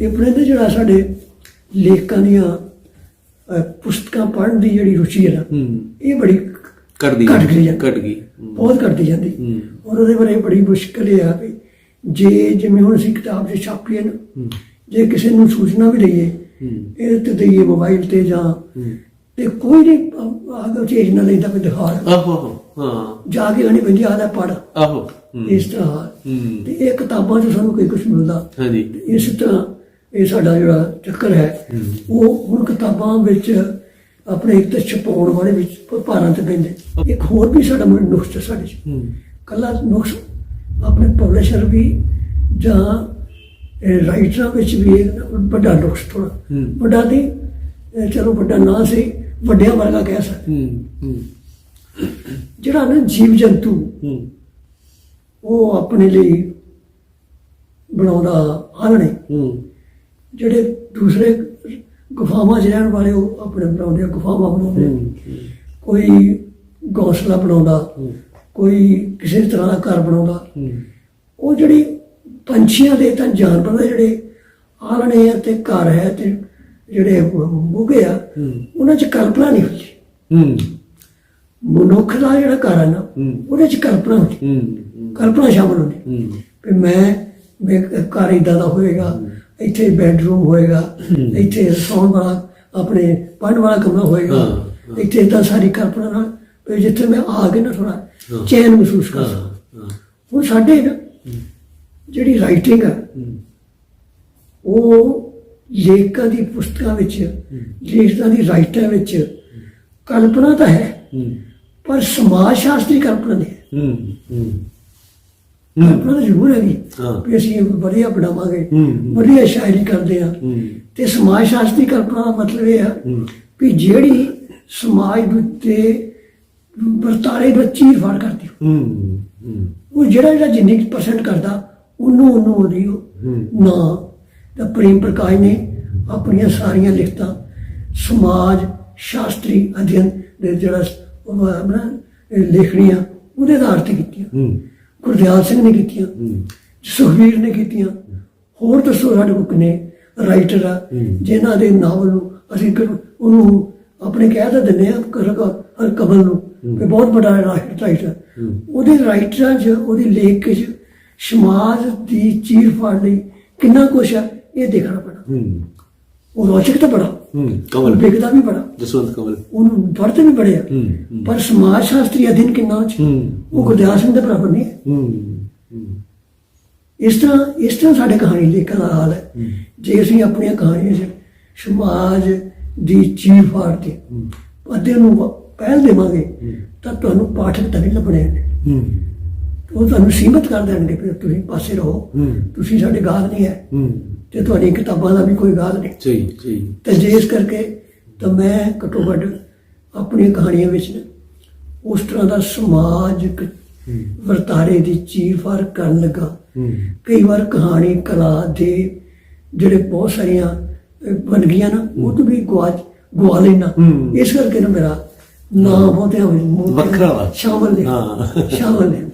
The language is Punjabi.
ਇਹ ਤੇ ਜਿਹੜਾ ਸਾਡੇ ਲੇਖਕਾਂ ਦੀਆਂ ਪੁਸਤਕਾਂ ਪੜ੍ਹਨ ਦੀ ਜਿਹੜੀ ਰੁਚੀ ਹੈ ਨਾ ਇਹ ਬੜੀ ਘੱਟ ਗਈ। ਕੱਢ ਗਈ ਹੂੰ। ਬਹੁਤ ਘਟਦੀ ਜਾਂਦੀ। ਔਰ ਉਹਦੇ ਬਾਰੇ ਬੜੀ ਮੁਸ਼ਕਲ ਇਹ ਆ ਵੀ ਜੇ ਜਿਵੇਂ ਹੁਣ ਅਸੀਂ ਕਿਤਾਬ 'ਚ ਛਾਪੀਏ ਨਾ ਜੇ ਕਿਸੇ ਨੂੰ ਸੂਚਨਾ ਵੀ ਦਈਏ ਹੂੰ ਇਹ ਤੇ ਦਈਏ ਮੋਬਾਈਲ ਤੇ ਜਾਂ। ਤੇ ਕੋਈ ਨਹੀਂ ਆਗੇ ਚੀਜ਼ ਨਾ ਲੈਂਦਾ ਵੀ ਦਿਖਾ ਆਹੋ ਆਹੋ, ਹਾਂ। ਜਾ ਕੇ ਆਣੀ ਪੈਂਦੀ ਆਦਾ ਪੜ ਆਹੋ। ਇਸ ਤਰ੍ਹਾਂ। ਤੇ ਇਹ ਕਿਤਾਬਾਂ 'ਚ ਸਾਨੂੰ ਕੋਈ ਕੁਝ ਮਿਲਦਾ। ਹਾਂਜੀ। ਇਸ ਤਰ੍ਹਾਂ ਇਹ ਸਾਡਾ ਜਿਹੜਾ ਚੱਕਰ ਹੈ ਉਹ ਹੁਣ ਕਿਤਾਬਾਂ ਵਿੱਚ ਆਪਣੇ ਇੱਕ ਤਾਂ ਛਪਾਉਣ ਵਾਲੇ ਵਿੱਚ ਭਾਰਾਂ ਤੇ ਪੈਂਦੇ। ਇੱਕ ਹੋਰ ਵੀ ਸਾਡਾ ਮਨ ਨੁਕਸ ਹੈ ਸਾਡੇ 'ਚ। ਕੱਲਾ ਨੁਕਸ ਆਪਣੇ ਪਬਲਿਸ਼ਰ ਵੀ ਜਾਂ ਰਾਈਟਰਾਂ ਵਿੱਚ ਵੀ ਇਹ ਵੱਡਾ ਨੁਕਸ ਥੋੜਾ। ਵੱਡਾ ਨਹੀਂ ਚਲੋ ਵੱਡਾ ਨਾ ਸੀ ਵੱਡਿਆਂ ਵਰਗਾ ਕਹਿ ਸਕਦੇ। ਜਿਹੜਾ ਨਾ ਜੀਵ ਜੰਤੂ ਉਹ ਆਪਣੇ ਲਈ ਬਣਾਉਂਦਾ ਆਲਣੇ ਜਿਹੜੇ ਦੂਸਰੇ ਗੁਫਾਵਾਂ 'ਚ ਰਹਿਣ ਵਾਲੇ ਉਹ ਆਪਣੇ ਬਣਾਉਂਦੇ ਗੁਫਾਵਾਂ ਬਣਾਉਂਦੇ ਕੋਈ ਘੋਂਸਲਾ ਬਣਾਉਂਦਾ। ਕੋਈ ਕਿਸੇ ਤਰ੍ਹਾਂ ਦਾ ਘਰ ਬਣਾਉਂਦਾ। ਉਹ ਜਿਹੜੀ ਪੰਛੀਆਂ ਦੇ ਤਾਂ ਜਾਨਵਰ ਦੇ ਜਿਹੜੇ ਆਲਣੇ ਆ ਤੇ ਘਰ ਹੈ ਤੇ ਜਿਹੜੇ ਮੁਗੇ ਆ। ਉਹਨਾਂ 'ਚ ਕਲਪਨਾ ਨਹੀਂ ਹੁੰਦੀ। ਹੂੰ। ਮਨੁੱਖ ਦਾ ਜਿਹੜਾ ਘਰ ਹੈ ਨਾ। ਉਹਦੇ 'ਚ ਕਲਪਨਾ ਹੁੰਦੀ। ਕਲਪਨਾ ਸ਼ਾਮਲ ਹੁੰਦੀ। ਵੀ ਮੈਂ ਮੈਂ ਘਰ ਇਦਾਂ ਦਾ ਹੋਏਗਾ ਇੱਥੇ ਬੈੱਡਰੂਮ ਹੋਏਗਾ ਇੱਥੇ ਸੌਣ ਵਾਲਾ ਆਪਣੇ ਪੜ੍ਹਨ ਵਾਲਾ ਕਮਰਾ ਹੋਏਗਾ। ਇੱਥੇ ਇਦਾਂ ਸਾਰੀ ਕਲਪਨਾ ਨਾਲ ਵੀ ਜਿੱਥੇ ਮੈਂ ਆ ਕੇ ਨਾ ਥੋੜਾ। ਚੈਨ ਮਹਿਸੂਸ ਕਰ ਸਕਾਂ। ਹੁਣ ਸਾਡੇ ਨਾ ਜਿਹੜੀ ਰਾਈਟਿੰਗ ਆ ਉਹ ਲੇਖਕਾਂ ਦੀ ਪੁਸਤਕਾਂ ਵਿੱਚ ਲੇਖਕਾਂ ਦੀ ਰਾਈਟਾਂ ਵਿੱਚ ਕਲਪਨਾ ਤਾਂ ਹੂੰ। ਪਰ ਸਮਾਜ ਸ਼ਾਸਤਰੀ ਕਲਪਨਾ ਨਹੀਂ ਹੈ ਹੂੰ ਹੂੰ ਕਲਪਨਾ ਤਾਂ ਜ਼ਰੂਰ ਹੈਗੀ। ਵੀ ਅਸੀਂ ਵਧੀਆ ਬਣਾਵਾਂਗੇ। ਵਧੀਆ ਸ਼ਾਇਰੀ ਕਰਦੇ ਆ ਤੇ ਸਮਾਜ ਸ਼ਾਸਤਰੀ ਕਲਪਨਾ ਦਾ ਮਤਲਬ ਇਹ ਆ। ਵੀ ਜਿਹੜੀ ਸਮਾਜ ਦੇ ਉੱਤੇ ਵਰਤਾਰੇ ਦਾ ਚੀਰ ਫਾੜ ਕਰਦੀ। ਹੂੰ ਹੂੰ ਉਹ ਜਿਹੜਾ ਜਿਹੜਾ ਜਿੰਨੀ ਪਰਸੈਂਟ ਕਰਦਾ ਉਹਨੂੰ ਉਹਨੂੰ ਉਹਦੀ। ਨਾ ਤਾਂ ਪ੍ਰੇਮ ਪ੍ਰਕਾਸ਼ ਨੇ ਆਪਣੀਆਂ ਸਾਰੀਆਂ ਲਿਖਤਾਂ ਸਮਾਜ ਸ਼ਾਸਤਰੀ ਅਧਿਐਨ ਦੇ ਜਿਹੜਾ ਉਹ ਆਪਣਾ ਲਿਖਣੀਆਂ ਉਹਦੇ ਆਧਾਰ ਤੇ ਕੀਤੀਆਂ। ਗੁਰਦਿਆਲ ਸਿੰਘ ਨੇ ਕੀਤੀਆਂ। ਸੁਖਵੀਰ ਨੇ ਕੀਤੀਆਂ। ਹੋਰ ਦੱਸੋ ਸਾਡੇ ਕੋਲ ਕਿੰਨੇ ਰਾਈਟਰ ਆ। ਜਿਨ੍ਹਾਂ ਦੇ ਨਾਵਲ ਨੂੰ ਅਸੀਂ ਉਹਨੂੰ ਆਪਣੇ ਕਹਿ ਤਾਂ ਦਿੰਦੇ ਆ ਹਰ ਕਬਲ ਨੂੰ ਵੀ ਬਹੁਤ ਵੱਡਾ ਰਾਈਟਰ। ਉਹਦੇ ਰਾਈਟਰਾਂ 'ਚ ਉਹਦੀ ਲੇਖ 'ਚ ਸਮਾਜ ਦੀ ਚੀਰ ਫਾੜ ਲਈ ਕਿੰਨਾ ਕੁਛ ਆ ਇਹ ਦੇਖਣਾ ਪੈਣਾ। ਉਹ ਰੋਚਕ ਤਾਂ ਬੜਾ। ਹੂੰ ਕਮਲ। ਵਿਕਦਾ ਵੀ ਬੜਾ। ਜਸਵੰਤ ਕਮਲ। ਉਹਨੂੰ ਪੜ੍ਹਦੇ ਵੀ ਬੜੇ ਆ। ਪਰ ਸਮਾਜ ਸ਼ਾਸਤਰੀ ਅਧਿਨ ਕਿੰਨਾ 'ਚ? ਉਹ ਗੁਰਦਿਆਲ ਸਿੰਘ ਦੇ ਬਰਾਬਰ ਨਹੀਂ ਹੈ ਇਸ ਤਰ੍ਹਾਂ ਇਸ ਤਰ੍ਹਾਂ ਸਾਡੇ ਕਹਾਣੀ ਲੇਖਣ ਦਾ ਹਾਲ ਹੈ। ਜੇ ਅਸੀਂ ਆਪਣੀਆਂ ਕਹਾਣੀਆਂ 'ਚ ਸਮਾਜ ਦੀ ਫਾੜ ਕੇ ਅੱਧੇ ਨੂੰ ਪਹਿਲ ਦੇਵਾਂਗੇ ਤਾਂ ਤੁਹਾਨੂੰ ਪਾਠਕ ਤਾਂ ਨਹੀਂ ਲੱਭਣੇ ਹੂੰ। ਉਹ ਤੁਹਾਨੂੰ ਸੀਮਤ ਕਰ ਦੇਣਗੇ ਫਿਰ ਤੁਸੀਂ ਪਾਸੇ ਰਹੋ। ਤੁਸੀਂ ਸਾਡੇ ਗਾਹਕ ਨਹੀਂ ਹੂੰ। ਤੇ ਤੁਹਾਡੀ ਕਿਤਾਬਾਂ ਦਾ ਵੀ ਕੋਈ ਗਾਹਕ ਨਹੀਂ। ਸਹੀ ਸਹੀ ਤੇ ਜੇ ਇਸ ਕਰਕੇ ਤਾਂ ਮੈਂ ਘੱਟੋ ਘੱਟ ਆਪਣੀਆਂ ਕਹਾਣੀਆਂ ਵਿੱਚ ਉਸ ਤਰ੍ਹਾਂ ਦਾ ਸਮਾਜਿਕ ਵਰਤਾਰੇ ਦੀ ਚੀਰ ਫਾੜ ਕਰਨ ਲੱਗਾ। ਕਈ ਵਾਰ ਕਹਾਣੀ ਕਲਾ ਦੇ ਜਿਹੜੇ ਬਹੁਤ ਸਾਰੀਆਂ ਬਣ ਗਈਆਂ ਨਾ ਉਹ ਤੋਂ ਵੀ ਗਵਾ ਗਵਾ ਲੈਣਾ। ਇਸ ਕਰਕੇ ਨਾ ਮੇਰਾ ਨਾਮ ਬਹੁਤੇ ਵੱਖਰਾ ਵਾ। ਸ਼ਾਮਲ ਨੇ। ਹਾਂ। ਸ਼ਾਮਲ ਨੇ।